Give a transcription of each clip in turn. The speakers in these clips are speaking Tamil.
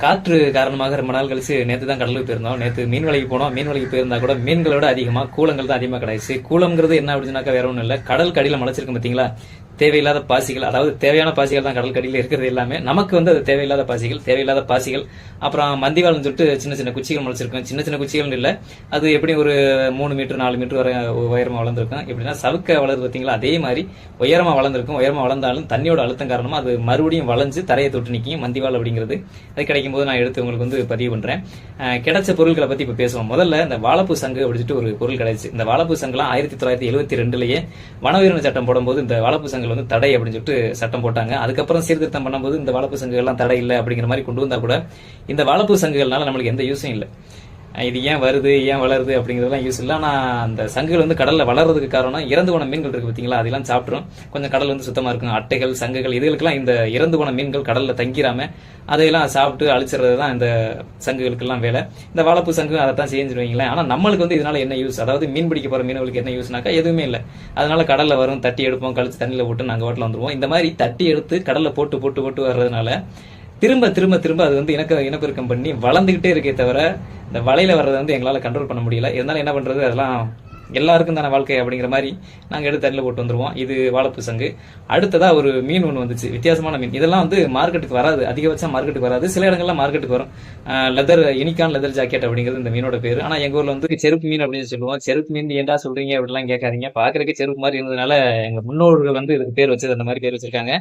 காற்று காரணமாக ரொம்ப நாள் கழிச்சு நேற்று தான் கடலுக்கு போயிருந்தோம். நேற்று மீன் வலைக்கு போனோம். மீன் வலைக்கு போயிருந்தா கூட மீன்களோட அதிகமாக கூலங்கள் தான் அதிகமாக கிடையாது கூலங்கிறது என்ன அப்படின்னாக்கா வேற ஒன்றும் இல்லை. கடல் கடியில் முளைச்சிருக்கு பார்த்தீங்களா தேவையில்லாத பாசிகள் அதாவது தேவையான பாசிகள் தான் கடல் கடியில் இருக்கிறது எல்லாமே. நமக்கு வந்து அது தேவையில்லாத பாசிகள் தேவையில்லாத பாசிகள். அப்புறம் மந்திவாளம் சொல்லிட்டு சின்ன சின்ன குச்சிகள் முளைச்சிருக்கும். சின்ன சின்ன குச்சிகள் இல்லை. அது எப்படி ஒரு மூணு மீட்டர் நாலு மீட்டர் வரை உயரமாக வளர்ந்துருக்கும். எப்படின்னா சவுக்க வளருது பார்த்தீங்களா அதே மாதிரி உயரமாக வளர்ந்துருக்கும். உயரமாக வளர்ந்தாலும் தண்ணியோட அழுத்தம் காரணமாக அது மறுபடியும் வளைஞ்சு தரையை தொட்டு நிற்கும் மந்திவாள் அப்படிங்கிறது. அது கிடைக்கும் போது நான் எடுத்து உங்களுக்கு வந்து பதிவு பண்ணுறேன் கிடைச்ச பொருட்களை பற்றி இப்போ பேசுவோம். முதல்ல இந்த வாழைப்பூ சங்கு அப்படின்னு ஒரு பொருள் கிடைச்சு. இந்த வாழைப்பூ சங்குலாம் ஆயிரத்தி தொள்ளாயிரத்தி எழுபத்தி ரெண்டுலேயே வன சட்டம் போடும்போது இந்த வாழைப்பூ சங்கங்கள் வந்து தடை அப்படின்னு சொல்லிட்டு சட்டம் போட்டாங்க. அதுக்கப்புறம் சீர்திருத்தம் பண்ணும்போது இந்த வளர்ப்பு சங்கங்கள்லாம் எல்லாம் தடை இல்லை அப்படிங்கிற மாதிரி கொண்டு வந்தால் கூட இந்த வளர்ப்பு சங்குகள்னால நம்மளுக்கு எந்த யூஸும் இல்லை. இது ஏன் வருது ஏன் வளருது அப்படிங்கிறதெல்லாம் யூஸ் இல்லை. ஆனால் அந்த சங்குகள் வந்து கடலில் வளர்றதுக்கு காரணம் இறந்து போன மீன்கள் இருக்குது பார்த்தீங்களா அதெல்லாம் சாப்பிட்ரும் கொஞ்சம் கடல் வந்து சுத்தமாக இருக்கும். அட்டைகள் சங்குகள் இதுகளுக்கெல்லாம் இந்த இறந்து போன மீன்கள் கடலில் தங்கிராம அதையெல்லாம் சாப்பிட்டு அழிச்சிடுறது தான் இந்த சங்குகளுக்கெல்லாம் வேலை. இந்த வாழைப்பூ சங்கு அதை தான் செஞ்சிருவீங்களேன் ஆனால் நம்மளுக்கு வந்து இதனால என்ன யூஸ் அதாவது மீன் பிடிக்க போகிற மீனவர்களுக்கு என்ன யூஸ்னாக்கா எதுவுமே இல்லை. அதனால கடலில் வரும் தட்டி எடுப்போம் கழிச்சு தண்ணியில் போட்டு நாங்கள் வாட்டில் வந்துடுவோம் இந்த மாதிரி தட்டி எடுத்து கடலில் போட்டு போட்டு போட்டு வர்றதுனால திரும்ப திரும்ப திரும்ப அது வந்து இனக்க இனப்பெருக்கம் பண்ணி வளர்ந்துகிட்டே இருக்கே தவிர இந்த வலையில வர்றதை வந்து எங்களால் கண்ட்ரோல் பண்ண முடியல. இருந்தாலும் என்ன பண்றது? அதெல்லாம் எல்லாருக்கும் தானே வாழ்க்கை அப்படிங்கிற மாதிரி நாங்கள் எடுத்து தண்ணியில் போட்டு வந்துருவோம். இது வாழைப்பு சங்கு. அடுத்ததாக ஒரு மீன் ஒன்று வந்துச்சு. வித்தியாசமான மீன். இதெல்லாம் வந்து மார்க்கெட்டுக்கு வராது. அதிகபட்சம் மார்க்கெட்டுக்கு வராது. சில இடங்கள்லாம் மார்க்கெட்டுக்கு வரும். லெதர் இனிக்கான் லெதர் ஜாக்கெட் அப்படிங்கிறது இந்த மீனோட பேர். ஆனால் எங்கள் ஊரில் வந்து செருப்பு மீன் அப்படின்னு சொல்லுவோம். செருப்பு மீன் ஏன்டா சொல்கிறீங்க அப்படிலாம் கேட்காதீங்க. பாக்குறதுக்கு செருப்பு மாதிரி இருந்ததுனால எங்கள் முன்னோர்கள் வந்து இதுக்கு பேர் வச்சது அந்த மாதிரி பேர் வச்சிருக்காங்க.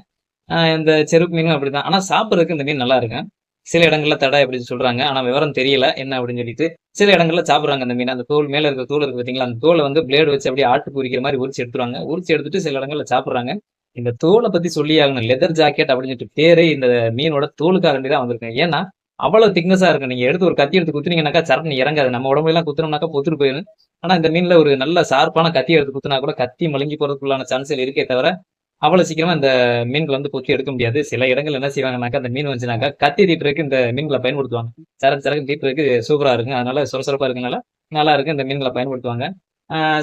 இந்த செருப்பு மீனும் அப்படிதான். ஆனா சாப்பிட்றதுக்கு இந்த மீன் நல்லா இருக்கும் சில இடங்கள்ல தடை அப்படின்னு சொல்றாங்க. ஆனா விவரம் தெரியல என்ன அப்படின்னு சொல்லிட்டு. சில இடங்கள்ல சாப்பிடுறாங்க அந்த மீன். அந்த தோல் மேல இருக்க தோல் இருக்கு பாத்தீங்களா? அந்த தோலை வந்து பிளேடு வச்சு அப்படியே ஆட்டு பொரிக்கிற மாதிரி உரிச்சு எடுத்துருவாங்க. உரிச்சு எடுத்துட்டு சில இடங்கள்ல சாப்பிடுறாங்க. இந்த தோலை பத்தி சொல்லி ஆகணும். லெதர் ஜாக்கெட் அப்படின்னு சொல்லிட்டு பேரே இந்த மீனோட தோலுக்காக தான் வந்திருக்கேன். ஏன்னா அவ்வளவு திக்னஸா இருக்கு. நீங்க எடுத்து ஒரு கத்தி எடுத்து குத்துனீங்கன்னாக்கா சரணி இறங்காது. நம்ம உடம்புல எல்லாம் குத்துனோம்னாக்கா பொத்துட்டு போயிடும். ஆனா இந்த மீன்ல ஒரு நல்ல சார்பான கத்தி எடுத்து குத்துனா கூட கத்தி மழுங்கி போறதுக்குள்ளான சான்சல் இருக்கே தவிர அவ்வளவு சீக்கிரமா இந்த மீன்கள் வந்து பொக்கி எடுக்க முடியாது. சில இடங்கள் என்ன செய்வாங்கனாக்கா அந்த மீன் வந்துச்சுனாக்கா கத்தி தீட்டுறதுக்கு இந்த மீன்களை பயன்படுத்துவாங்க. சரக்கு சரக்கு தீட்டுறதுக்கு சூப்பரா இருக்கும் அதனால சுரசுரப்பா இருக்கனால நல்லா இருக்கு இந்த மீன்களை பயன்படுத்துவாங்க.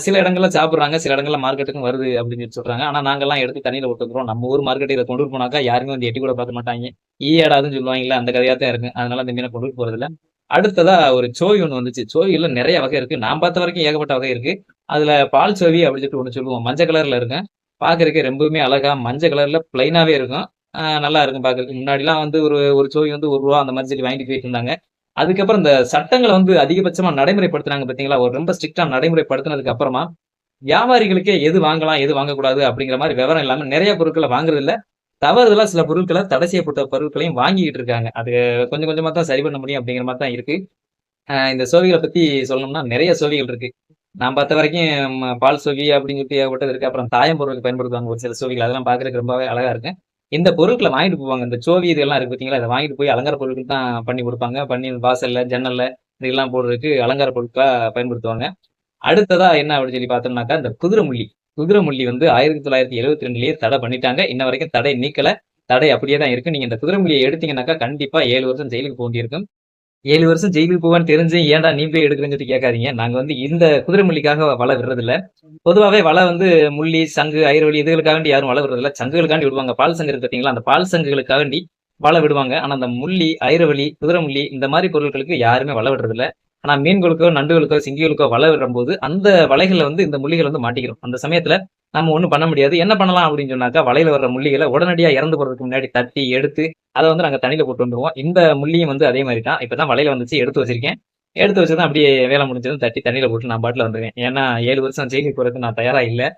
சில இடங்கள்ல சாப்பிடுறாங்க சில இடங்கள்ல மார்க்கெட்டுக்கும் வருது அப்படின்னு சொல்லி சொல்றாங்க. ஆனா நாங்கெல்லாம் எடுத்து தண்ணியில விட்டுக்கிறோம் நம்ம ஊர் மார்க்கெட் இதை கொண்டு போனாக்கா யாருமே வந்து எட்டி கூட பார்க்க மாட்டாங்க. ஈயாடாதுன்னு சொல்லுவாங்கல்ல அந்த கதையா தான் இருக்கு அதனால அந்த மீனை கொண்டு போறது இல்லை அடுத்ததா ஒரு சோவி ஒன்று வந்துச்சு. சோவியில நிறைய வகை இருக்கு. நான் பார்த்த வரைக்கும் ஏகப்பட்ட வகை இருக்கு. அதுல பால் சோவி அப்படின்னு சொல்லிட்டு ஒன்று சொல்லுவோம். மஞ்சள் கலர்ல இருக்கும். பார்க்கறக்கே ரொம்பவுமே அழகா மஞ்சள் கலர்ல பிளைனாவே இருக்கும். நல்லா இருக்கும் பாக்குறதுக்கு. முன்னாடிலாம் வந்து ஒரு ஒரு சோவி வந்து ஒரு ரூபா அந்த மாதிரி சொல்லி வாங்கிட்டு போயிட்டு இருந்தாங்க. அதுக்கப்புறம் இந்த சட்டங்களை வந்து அதிகபட்சமா நடைமுறைப்படுத்துனாங்க பாத்தீங்களா? ஒரு ரொம்ப ஸ்ட்ரிக்டா நடைமுறைப்படுத்தினதுக்கு அப்புறமா வியாபாரிகளுக்கே எது வாங்கலாம் எது வாங்கக்கூடாது அப்படிங்கிற மாதிரி விவரம் இல்லாம நிறைய பொருட்களை வாங்குறது இல்ல. தவறுதலா சில பொருட்களை தடை செய்யப்பட்ட பொருட்களையும் வாங்கிட்டு இருக்காங்க. அது கொஞ்சம் கொஞ்சமா தான் சரி பண்ண முடியும் அப்படிங்கிற மாதிரி தான் இருக்கு. இந்த சோவிகளை பத்தி சொல்லணும்னா நிறைய சோவிகள் இருக்கு. நான் பார்த்த வரைக்கும் பால் சோவி அப்படின்னு சொல்லிட்டு ஏகப்பட்டது இருக்கு. அப்புறம் தாயம் பொருளுக்கு பயன்படுத்துவாங்க. ஒரு சில சோவிகள் அதெல்லாம் பாக்குறதுக்கு ரொம்பவே அழகா இருக்கு. இந்த பொருட்களை வாங்கிட்டு போவாங்க. இந்த சோவி இதெல்லாம் இருக்கு பாத்தீங்களா? அதை வாங்கிட்டு போய் அலங்கார பொருட்கள் தான் பண்ணி கொடுப்பாங்க. பண்ணி வாசல்ல ஜன்னல்ல இதெல்லாம் போடுறதுக்கு அலங்கார பொருட்களா பயன்படுத்துவாங்க. அடுத்ததா என்ன அப்படின்னு சொல்லி பார்த்தோம்னாக்கா இந்த குதிரை முள்ளி. குதிரை வந்து ஆயிரத்தி தொள்ளாயிரத்தி எழுபத்தி ரெண்டுலயே தடை பண்ணிட்டாங்க. இன்ன வரைக்கும் தடை நீக்கல. தடை அப்படியே தான் இருக்கு. நீங்க இந்த குதிரை முள்ளியை எடுத்தீங்கன்னாக்கா கண்டிப்பா ஏழு வருஷம் ஜெயிலுக்கு போண்டியிருக்கும் ஏழு வருஷம் ஜெயிலுக்கு போவான்னு தெரிஞ்சு ஏன்டா நீ போய் எடுக்கிறேன்னு சொல்லி கேட்காதீங்க. நாங்க வந்து இந்த குதிரை முள்ளிக்காக வலை விடுறதில்ல. பொதுவாகவே வலை வந்து முள்ளி சங்கு ஐரோலி இதுகளுக்காண்டி யாரும் வலை விடுறது இல்ல சங்குகளுக்காண்டி விடுவாங்க. பால் சங்கு பார்த்தீங்களா? அந்த பால் சங்குகளுக்காண்டி வலை விடுவாங்க. ஆனா அந்த முள்ளி ஐரவழி குதிரை முள்ளி இந்த மாதிரி பொருட்களுக்கு யாருமே வலை விடுறதில்ல. ஆனால் மீன்களுக்கோ நண்டுகளுக்கோ சிங்கிகளுக்கோ வலை விடும்போது அந்த வலைகளை வந்து இந்த முள்ளிகள் வந்து மாட்டிக்கிறோம். அந்த சமயத்தில் நம்ம ஒன்றும் பண்ண முடியாது. என்ன பண்ணலாம் அப்படின்னு சொன்னாக்கா வலையில வர்ற முள்ளிகளை உடனடியாக இறந்து போகிறதுக்கு முன்னாடி தட்டி எடுத்து அதை வந்து நாங்கள் தண்ணியில் போட்டு வந்துடுவோம் இந்த முள்ளியும் வந்து அதே மாதிரி தான். இப்பதான் வலையில வந்துச்சு எடுத்து வச்சிருக்கேன். எடுத்து வச்சதான் அப்படியே வேலை முடிஞ்சதும் தட்டி தண்ணியில் போட்டு நான் பாட்டில் வந்துருவேன். ஏன்னா ஏழு வருஷம் ஜெயிலுக்கு போகிறதுக்கு நான் தயாராக இல்லை.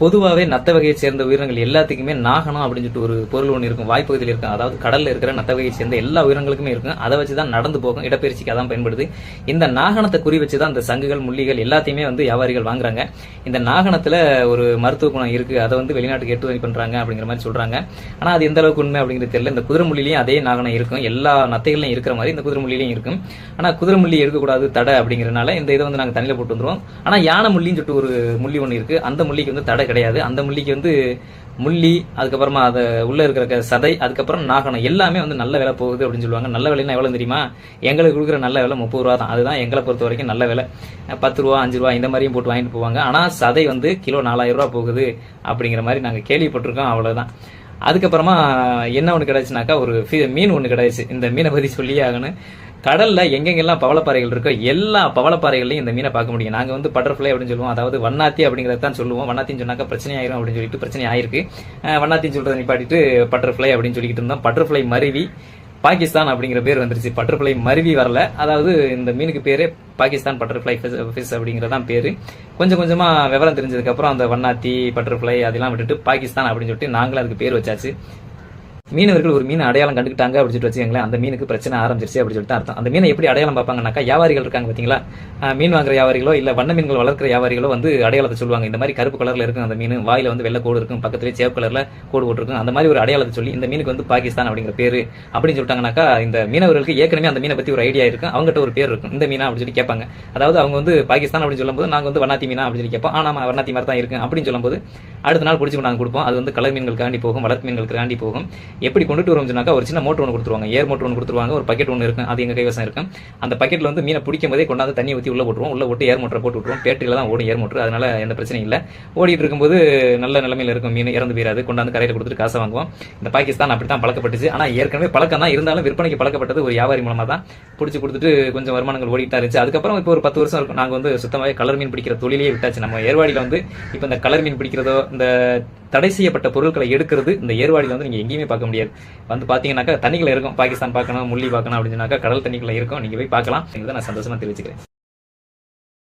பொதுவாகவே நத்த வகையை சேர்ந்த உயிரினங்கள் எல்லாத்துக்குமே நாகனம் அப்படின்னு சொல்லிட்டு ஒரு பொருள் ஒன்று இருக்கும். வாய்ப்பகுதியில் இருக்கும். அதாவது கடலில் இருக்கிற நத்த வகையை சேர்ந்த எல்லா உயிரினங்களுக்குமே இருக்கும். அதை வச்சு தான் நடந்து போகும். இடப்பெயர்ச்சிக்கு அதான் பயன்படுது. இந்த நாகனத்தை குறி வச்சு தான் இந்த சங்குகள் முள்ளிகள் எல்லாத்தையுமே வந்து வியாபாரிகள் வாங்குறாங்க. இந்த நாகனத்தில் ஒரு மருத்துவ குணம் இருக்குது அதை வந்து வெளிநாட்டுக்கு ஏற்றுமதி பண்ணுறாங்க அப்படிங்கிற மாதிரி சொல்கிறாங்க ஆனால் அது எந்த அளவுக்கு உண்மை அப்படிங்கிறது தெரியல. இந்த குதிரை முள்ளிலையும் அதே நாகனம் இருக்கும். எல்லா நத்தைகளையும் இருக்கிற மாதிரி இந்த குதிரை முள்ளிலையும் இருக்கும். ஆனால் குதிரை முள்ளி எடுக்கக்கூடாது தடை அப்படிங்கிறனால இந்த இதை வந்து நாங்கள் தண்ணியில் போட்டு வந்துருவோம். ஆனால் யானை முள்ளின்னு சொல்லிட்டு ஒரு முள்ளி ஒன்று இருக்குது அந்த முள்ளிக்கு வந்து தடை கிடையாது. அந்த முள்ளிக்கு வந்து முள்ளி அதுக்கப்புறமா அது உள்ளே இருக்கிற சதை அதுக்கப்புறம் நாகனம் எல்லாமே வந்து நல்ல விலை போகுது அப்படின்னு சொல்லுவாங்க. நல்ல விலைன்னா எவ்வளோ தெரியுமா? எங்களுக்கு கொடுக்குற நல்ல விலை முப்பது ரூபா தான். அதுதான் எங்களை பொறுத்த வரைக்கும் நல்ல விலை. பத்து ரூபா அஞ்சு ரூபா இந்த மாதிரியும் போட்டு வாங்கிட்டு போவாங்க. ஆனால் சதை வந்து கிலோ நாலாயிரம் ரூபா போகுது அப்படிங்கிற மாதிரி நாங்கள் கேள்விப்பட்டிருக்கோம். அவ்வளோதான் அதுக்கப்புறமா என்ன ஒன்று கிடச்சுனாக்கா ஒரு மீன் ஒன்று கிடைச்சு. இந்த மீனை பற்றி சொல்லியே ஆகணும். கடலில் எங்கெங்கெல்லாம் பவளப்பாறைகள் இருக்கோ எல்லா பவளப்பாறைகளையும் இந்த மீனை பார்க்க முடியும். நாங்கள் வந்து பட்டர்ஃப்ளை அப்படின்னு சொல்லுவோம். அதாவது வண்ணாத்தி அப்படிங்கிறத தான் சொல்லுவோம். வண்ணாத்தின்னு சொன்னாக்கா பிரச்சனை ஆயிரும் அப்படின்னு சொல்லிட்டு பிரச்சனை ஆயிருக்கு. வண்ணாத்தின்னு சொல்றதை நிப்பாட்டிட்டு பட்டர்ஃப்ளை அப்படின்னு சொல்லிக்கிட்டு இருந்தோம். பட்டர்ஃப்ளை மருவி பாகிஸ்தான் அப்படிங்கிற பேர் வந்துருச்சு. பட்டர்ஃப்ளை மருவி வரல. அதாவது இந்த மீனுக்கு பேரே பாகிஸ்தான் பட்டர்ஃப்ளை ஃபிஷ் அப்படிங்கிறதான் பேர். கொஞ்சம் கொஞ்சமாக விவரம் தெரிஞ்சதுக்கப்புறம் அந்த வண்ணாத்தி பட்டர்ஃப்ளை அதெல்லாம் விட்டுட்டு பாகிஸ்தான் அப்படின்னு சொல்லிட்டு நாங்களும் அதுக்கு பேர் வச்சாச்சு. மீனவர்கள் ஒரு மீன் அடையாளம் கண்டுக்கிட்டாங்க அப்படின்னு சொல்லிட்டு வச்சுக்கோங்களேன் அந்த மீனுக்கு பிரச்சனை ஆரம்பிச்சிருச்சு அப்படின்னு சொல்லிட்டு அர்த்தம். அந்த மீனை எப்படி அடையாளம் பார்ப்பாங்கனாக்கா வியாபாரிகள் இருக்காங்க பார்த்தீங்களா? மீன் வாங்குற வியாபாரிகளோ இல்லை வண்ண மீன்கள் வளர்க்குற வியாபாரிகளோ வந்து அடையாளத்தை சொல்லுவாங்க. இந்த மாதிரி கருப்பு கலரில் இருக்கும் அந்த மீன் வாயில் வந்து வெள்ளை கோடு இருக்கும் பக்கத்துலேயே சேவ் கலரில் கோடு போட்டிருக்கும். அந்த மாதிரி ஒரு அடையாளத்தை சொல்லி இந்த மீனுக்கு வந்து பாகிஸ்தான் அப்படிங்கிற பேர் அப்படின்னு சொல்லிட்டாங்கன்னாக்கா இந்த மீனவர்களுக்கு ஏற்கனவே அந்த மீனை பற்றி ஒரு ஐடியா இருக்கும். அவங்ககிட்ட ஒரு பேர் இருக்கும். இந்த மீனா அப்படின்னு சொல்லி கேட்பாங்க. அதாவது அவங்க வந்து பாகிஸ்தான் அப்படின்னு சொல்லும்போது நாங்கள் வந்து வண்ணாத்தி மீனா அப்படின்னு சொல்லி கேட்போம். ஆனால் வண்ணாத்தி மாதிரி தான் இருக்கும் அப்படின்னு சொல்லும்போது அடுத்த நாள் பிடிச்சி நாங்கள் கொடுப்போம். அது வந்து கலர் மீன்களுக்காண்டி போகும் வளர்ப்பு மீன்களுக்காண்டி போகும். எப்படி கொண்டுட்டு வரும் சொன்னாக்கா ஒரு சின்ன மோட்டர் ஒன்று கொடுத்துருவாங்க. ஏர் மோட்டர் ஒன்று கொடுத்துருவாங்க. ஒரு பக்கெட் ஒன்று இருக்கும். அது எங்க கைவசம் இருக்கும். அந்த பக்கெட்ல வந்து மீனை பிடிக்கும் போதே கொண்டாந்து தண்ணி ஊற்றி உள்ள போட்டுருவோம். உள்ள போட்டு ஏர் மோட்டரை போட்டு விட்டுருவோம். பேட்டரியில தான் ஓடும் ஏர் மோட்டர் அதனால எந்த பிரச்சனையும் இல்லை. ஓடிட்டு இருக்கும்போது நல்ல நிலமையில் இருக்கும். மீன் இறந்து போயிடாது கொண்டாந்து கரையில் கொடுத்துட்டு காசை வாங்குவோம். இந்த பாகிஸ்தான் அப்படி தான் பழக்கப்பட்டுச்சு. ஆனால் ஏற்கனவே பழக்கம் தான். இருந்தாலும் விற்பனைக்கு பழக்கப்பட்டது ஒரு வியாபாரி மூலமாக தான். பிடிச்சி கொடுத்துட்டு கொஞ்சம் வருமானங்கள் ஓடிட்டா இருந்துச்சு. அதுக்கப்புறம் இப்போ ஒரு பத்து வருஷம் இருக்கும். நாங்கள் வந்து சுத்தமாகவே கலர் மீன் பிடிக்கிற தொழிலே விட்டாச்சு. நம்ம ஏர்வாடியில் வந்து இப்போ இந்த கலர் மீன் பிடிக்கிறதோ இந்த தடை செய்யப்பட்ட பொருட்களை எடுக்கிறது இந்த ஏர்வாடியில் வந்து நீங்க எங்கேயுமே பார்க்க முடியாது. வந்து பார்த்தீங்கன்னாக்கா தண்ணிகளை இருக்கும். பாகிஸ்தான் பார்க்கணும் முள்ளி பார்க்கணும் அப்படின்னாக்கா கடல் தண்ணிகளை இருக்கும். நீங்க போய் பார்க்கலாம். நான் சந்தோஷமா தெரிவிச்சுக்கிறேன்.